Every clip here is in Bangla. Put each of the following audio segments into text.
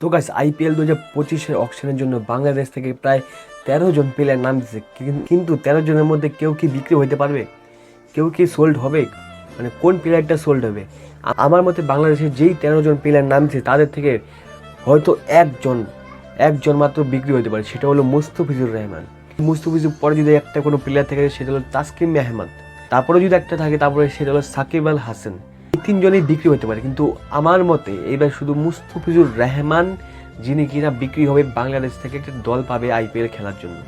তো গাইস আইপিএল দু হাজার পঁচিশের অকশনের জন্য বাংলাদেশ থেকে প্রায় তেরো জন প্লেয়ার নাম দিচ্ছে কিন্তু তেরো জনের মধ্যে কেউ কি বিক্রি হতে পারবে? কেউ কি সোল্ড হবে? মানে কোন প্লেয়ারটা সোল্ড হবে? আমার মতে বাংলাদেশের যেই তেরো জন প্লেয়ার নাম দিচ্ছে তাদের থেকে হয়তো একজন একজন মাত্র বিক্রি হতে পারে। সেটা হলো মুস্তফিজুর রহমান। মুস্তফিজুর পরে যদি একটা কোনো প্লেয়ার থাকে, সেটা হলো তাসকিম আহমদ তারপরে যদি একটা থাকে, তারপরে সেটা হলো সাকিব আল হাসান। তিনজনেই বিক্রি হতে পারে, কিন্তু আমার মতে এবার শুধু মুস্তফিজুর রহমান যিনি কিনা বিক্রি হবে বাংলাদেশ থেকে একটা দল পাবে আইপিএল খেলার জন্য।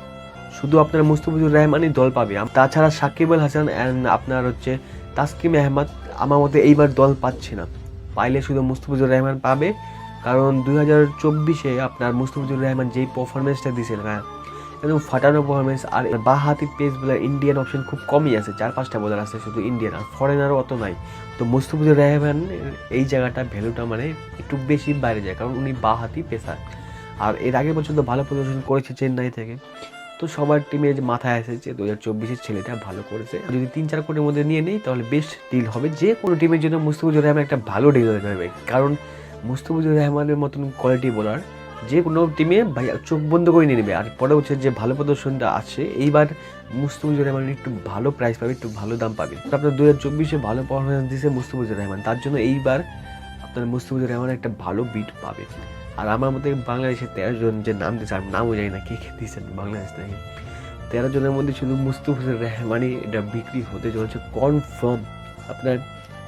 শুধু আপনার মুস্তফিজুর রহমানই দল পাবে। তাছাড়া সাকিব আল হাসান অ্যান্ড আপনার হচ্ছে তাসকিম আহমদ, আমার মতে এইবার দল পাচ্ছে না। পাইলে শুধু মুস্তফিজুর রহমান পাবে, কারণ দুই হাজার চব্বিশে আপনার মুস্তফিজুর রহমান যেই পারফরমেন্সটা দিয়েছেন হ্যাঁ একদম ফাটানো পারফরমেন্স আর বা হাতি পেস বোলার ইন্ডিয়ান অপশন খুব কমই আছে। চার পাঁচটা বোলার আছে শুধু ইন্ডিয়ান আর ফরেনারও অত নাই। তো মুস্তফিজুর রহমান, এই জায়গাটা ভ্যালুটা মানে একটু বেশি বাইরে যায়, কারণ উনি বা হাতি পেসার। আর এর আগে পর্যন্ত ভালো প্রদর্শন করেছে চেন্নাই থেকে। তো সবার টিমে যে মাথায় আসে যে দু হাজার চব্বিশের ছেলেটা ভালো করেছে। যদি তিন চার কোটির মধ্যে নিয়ে নেই, তাহলে বেস্ট ডিল হবে যে কোনো টিমের জন্য মুস্তফিজুর রহমান একটা ভালো ডিল যাবে। কারণ মুস্তফিজুর রহমানের মতন কোয়ালিটি বোলার যে কোনো টিমে ভাই চোখ বন্ধ করে নিয়ে নেবে। আর পরে হচ্ছে যে ভালো প্রদর্শনটা আছে, এইবার মুস্তফিজুর রহমান একটু ভালো প্রাইস পাবে, একটু ভালো দাম পাবে। আপনার দু হাজার চব্বিশে ভালো পারফরমেন্স দিয়েছে মুস্তফিজুর রহমান, তার জন্য এইবার আপনার মুস্তফিজুর রহমান একটা ভালো বিট পাবে। আর আমার মতে বাংলাদেশের তেরো জন যে নাম দিয়েছে আর নামও জানি না কে কে দিয়েছেন বাংলাদেশ থেকে। তেরো জনের মধ্যে শুধু মুস্তফিজুর রহমানই এটা বিক্রি হতে চলেছে কনফার্ম আপনার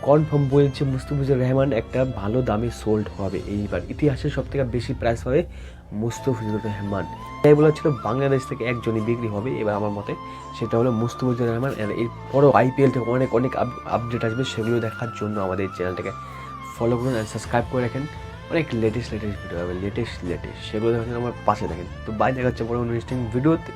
কনফার্ম বলছে মুস্তফিজুর রহমান, একটা ভালো দামে সোল্ড হবে। এইবার ইতিহাসের সব থেকে বেশি প্রাইস হবে মুস্তফিজুর রহমান। তাই বলা ছিল বাংলাদেশ থেকে একজনই বিক্রি হবে। এবার আমার মতে সেটা হলো মুস্তফিজুর রহমান আর এরপরও আইপিএল থেকে অনেক অনেক আপডেট আসবে সেগুলো দেখার জন্য আমাদের চ্যানেলটাকে ফলো করুন আর সাবস্ক্রাইব করে রাখেন। অনেক লেটেস্ট লেটেস্ট ভিডিও হবে লেটেস্ট লেটেস্ট সেগুলো দেখার জন্য আমার পাশে থাকেন। তো বাই দেখা হচ্ছে বড় ইন্টারেস্টিং ভিডিওতে